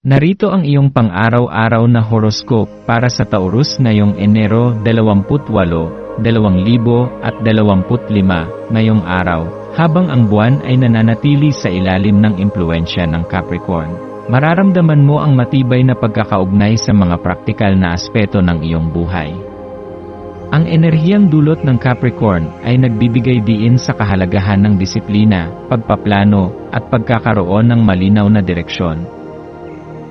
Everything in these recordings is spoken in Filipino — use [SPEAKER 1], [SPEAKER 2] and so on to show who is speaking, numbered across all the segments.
[SPEAKER 1] Narito ang iyong pang-araw-araw na horoscope para sa Taurus ngayong Enero 28, 2025 ngayong araw, habang ang buwan ay nananatili sa ilalim ng impluensya ng Capricorn. Mararamdaman mo ang matibay na pagkakaugnay sa mga praktikal na aspeto ng iyong buhay. Ang enerhiyang dulot ng Capricorn ay nagbibigay diin sa kahalagahan ng disiplina, pagpaplano, at pagkakaroon ng malinaw na direksyon.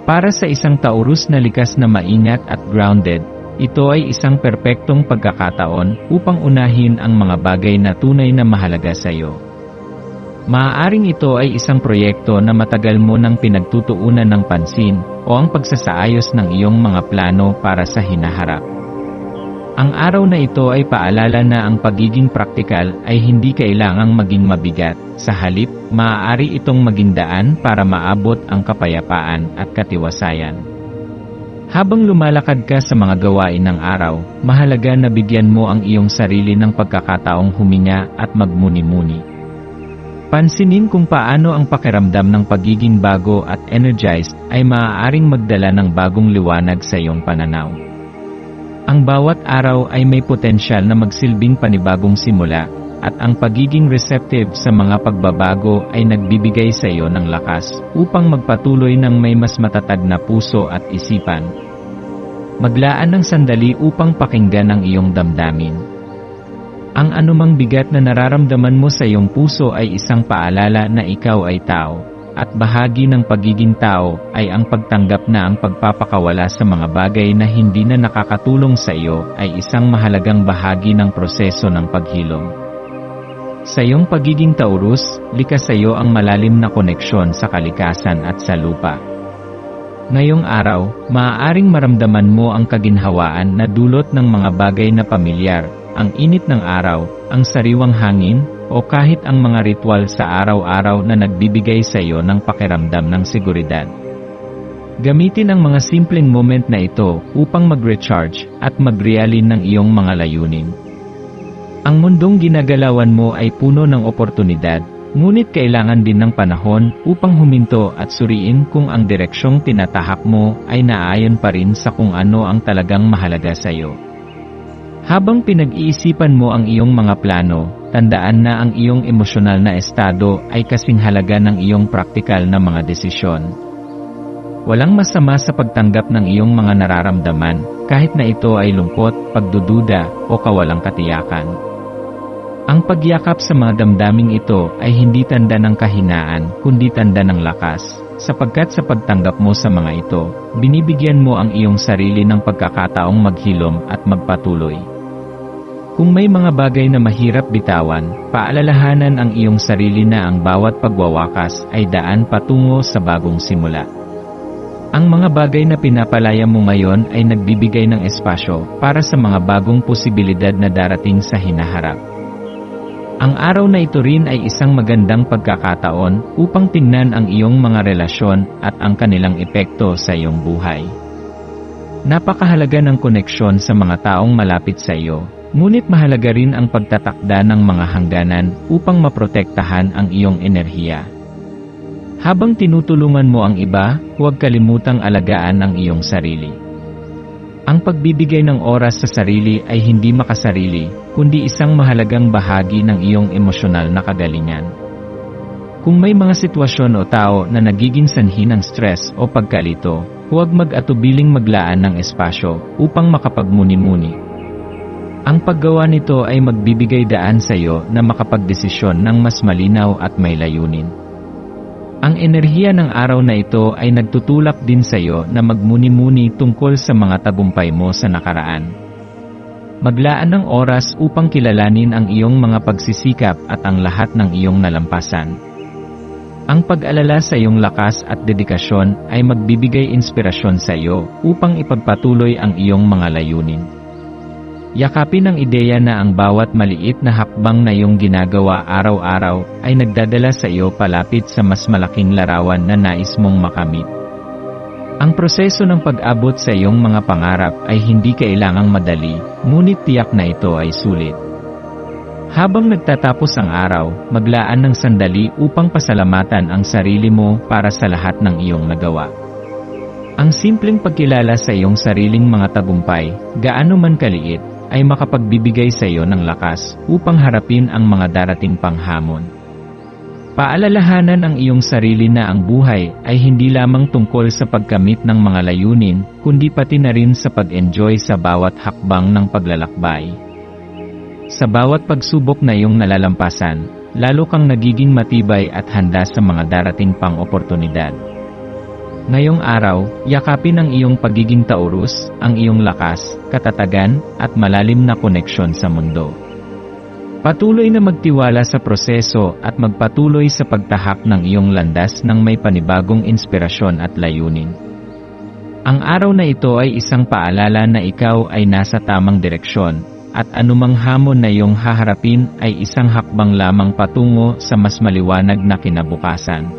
[SPEAKER 1] Para sa isang Taurus na likas na maingat at grounded, ito ay isang perpektong pagkakataon upang unahin ang mga bagay na tunay na mahalaga sa iyo. Maaaring ito ay isang proyekto na matagal mo nang pinagtutuunan ng pansin o ang pagsasaayos ng iyong mga plano para sa hinaharap. Ang araw na ito ay paalala na ang pagiging praktikal ay hindi kailangang maging mabigat. Sa halip, maaari itong maging daan para maabot ang kapayapaan at katiwasayan. Habang lumalakad ka sa mga gawain ng araw, mahalaga na bigyan mo ang iyong sarili ng pagkakataong huminga at magmuni-muni. Pansinin kung paano ang pakiramdam ng pagiging bago at energized ay maaaring magdala ng bagong liwanag sa iyong pananaw. Ang bawat araw ay may potensyal na magsilbing panibagong simula, at ang pagiging receptive sa mga pagbabago ay nagbibigay sa iyo ng lakas upang magpatuloy ng may mas matatag na puso at isipan. Maglaan ng sandali upang pakinggan ang iyong damdamin. Ang anumang bigat na nararamdaman mo sa iyong puso ay isang paalala na ikaw ay tao, at bahagi ng pagiging tao ay ang pagtanggap na ang pagpapakawala sa mga bagay na hindi na nakakatulong sa iyo ay isang mahalagang bahagi ng proseso ng paghilom. Sa iyong pagiging Taurus, likas sa iyo ang malalim na koneksyon sa kalikasan at sa lupa. Ngayong araw, maaaring maramdaman mo ang kaginhawaan na dulot ng mga bagay na pamilyar, ang init ng araw, ang sariwang hangin, o kahit ang mga ritual sa araw-araw na nagbibigay sa iyo ng pakiramdam ng seguridad. Gamitin ang mga simpleng moment na ito upang mag-recharge at mag-realin ng iyong mga layunin. Ang mundong ginagalawan mo ay puno ng oportunidad, ngunit kailangan din ng panahon upang huminto at suriin kung ang direksyong tinatahak mo ay naayon pa rin sa kung ano ang talagang mahalaga sa iyo. Habang pinag-iisipan mo ang iyong mga plano, tandaan na ang iyong emosyonal na estado ay kasing halaga ng iyong praktikal na mga desisyon. Walang masama sa pagtanggap ng iyong mga nararamdaman, kahit na ito ay lungkot, pagdududa, o kawalang katiyakan. Ang pagyakap sa mga damdaming ito ay hindi tanda ng kahinaan, kundi tanda ng lakas, sapagkat sa pagtanggap mo sa mga ito, binibigyan mo ang iyong sarili ng pagkakataong maghilom at magpatuloy. Kung may mga bagay na mahirap bitawan, paalalahanan ang iyong sarili na ang bawat pagwawakas ay daan patungo sa bagong simula. Ang mga bagay na pinapalaya mo ngayon ay nagbibigay ng espasyo para sa mga bagong posibilidad na darating sa hinaharap. Ang araw na ito rin ay isang magandang pagkakataon upang tingnan ang iyong mga relasyon at ang kanilang epekto sa iyong buhay. Napakahalaga ng koneksyon sa mga taong malapit sa iyo, ngunit mahalaga rin ang pagtatakda ng mga hangganan upang maprotektahan ang iyong enerhiya. Habang tinutulungan mo ang iba, huwag kalimutang alagaan ang iyong sarili. Ang pagbibigay ng oras sa sarili ay hindi makasarili, kundi isang mahalagang bahagi ng iyong emosyonal na kagalingan. Kung may mga sitwasyon o tao na nagiging sanhi ng stress o pagkalito, huwag mag-atubiling maglaan ng espasyo upang makapagmuni-muni. Ang paggawa nito ay magbibigay daan sa iyo na makapagdesisyon ng mas malinaw at may layunin. Ang enerhiya ng araw na ito ay nagtutulak din sa iyo na magmuni-muni tungkol sa mga tagumpay mo sa nakaraan. Maglaan ng oras upang kilalanin ang iyong mga pagsisikap at ang lahat ng iyong nalampasan. Ang pag-alala sa iyong lakas at dedikasyon ay magbibigay inspirasyon sa iyo upang ipagpatuloy ang iyong mga layunin. Yakapin ang ideya na ang bawat maliit na hakbang na iyong ginagawa araw-araw ay nagdadala sa iyo palapit sa mas malaking larawan na nais mong makamit. Ang proseso ng pag-abot sa iyong mga pangarap ay hindi kailangang madali, ngunit tiyak na ito ay sulit. Habang nagtatapos ang araw, maglaan ng sandali upang pasalamatan ang sarili mo para sa lahat ng iyong nagawa. Ang simpleng pagkilala sa iyong sariling mga tagumpay, gaano man kaliit, ay makapagbibigay sa iyo ng lakas upang harapin ang mga darating pang hamon. Paalalahanan ang iyong sarili na ang buhay ay hindi lamang tungkol sa pagkamit ng mga layunin, kundi pati na rin sa pag-enjoy sa bawat hakbang ng paglalakbay. Sa bawat pagsubok na iyong nalalampasan, lalo kang nagiging matibay at handa sa mga darating pang oportunidad. Ngayong araw, yakapin ang iyong pagiging taurus, ang iyong lakas, katatagan, at malalim na koneksyon sa mundo. Patuloy na magtiwala sa proseso at magpatuloy sa pagtahak ng iyong landas ng may panibagong inspirasyon at layunin. Ang araw na ito ay isang paalala na ikaw ay nasa tamang direksyon, at anumang hamon na iyong haharapin ay isang hakbang lamang patungo sa mas maliwanag na kinabukasan.